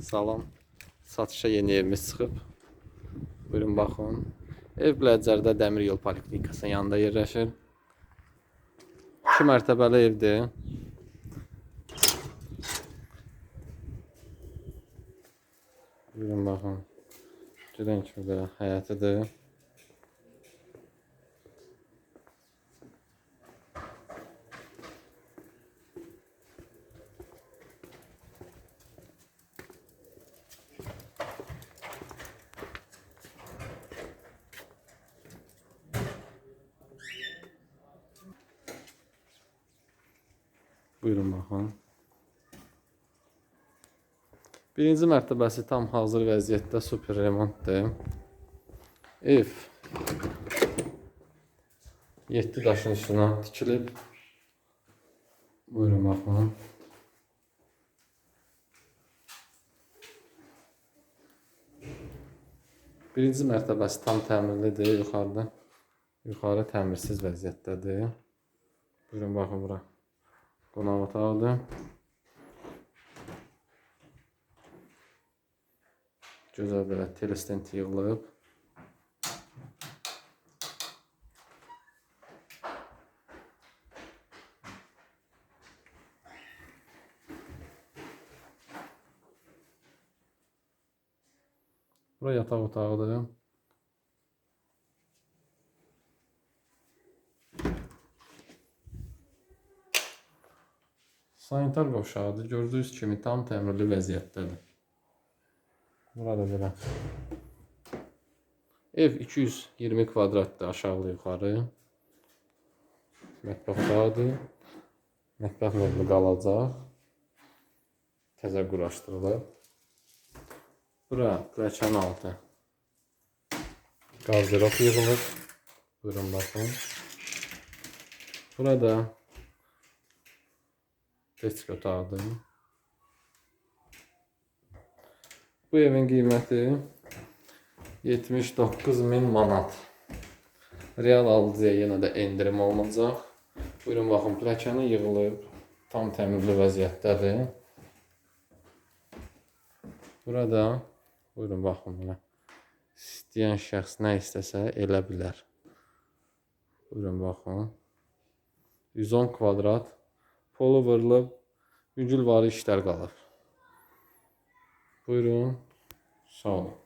Salam. Satışa yeni evimiz çıxıb. Buyurun baxın. Ev Bələcərdə Dəmir Yol Poliklinikasının yanında yerləşir. 2 mərtəbəli evdir. Buyurun baxın. Görən kimi belə həyətidir. Buyurun baxın. Birinci mərtəbəsi tam hazır vəziyyətdə super remontdur. Ev 7 daşın üstünə tikilib. Buyurun baxın. Birinci mərtəbəsi tam təmirlidir yuxarıda. Yuxarı təmirsiz vəziyyətdədir. Buyurun baxın bura. Qonaq otağıdır. Gözəl belə telestent yığılıb. Bura yataq otağıdır. Sanitar qovşağıdır. Gördüyünüz kimi tam təmirli vəziyyətdədir. Burada belə. Ev 220 kvadratdır aşağı yuxarı. Mətbəx otağıdır. Mətbəx mebeli qalacaq. Təzə quraşdırılıb. Bura pləkan altı. Qazdirok yığılıb. Buyurun baxın. Burada Peçka otağıdır. Bu evin qiyməti 79 min manat. Real alıcıya yenə də endirim olunacaq. Buyurun baxın, pləkanı yığılıb. Tam təmirli vəziyyətdədir. Burada buyurun baxın buna. İstəyən şəxs nə istəsə elə bilər. Buyurun baxın. 110 kvadrat polo vurulub yüngülvari işlər qalır. Buyurun. Sağ olun.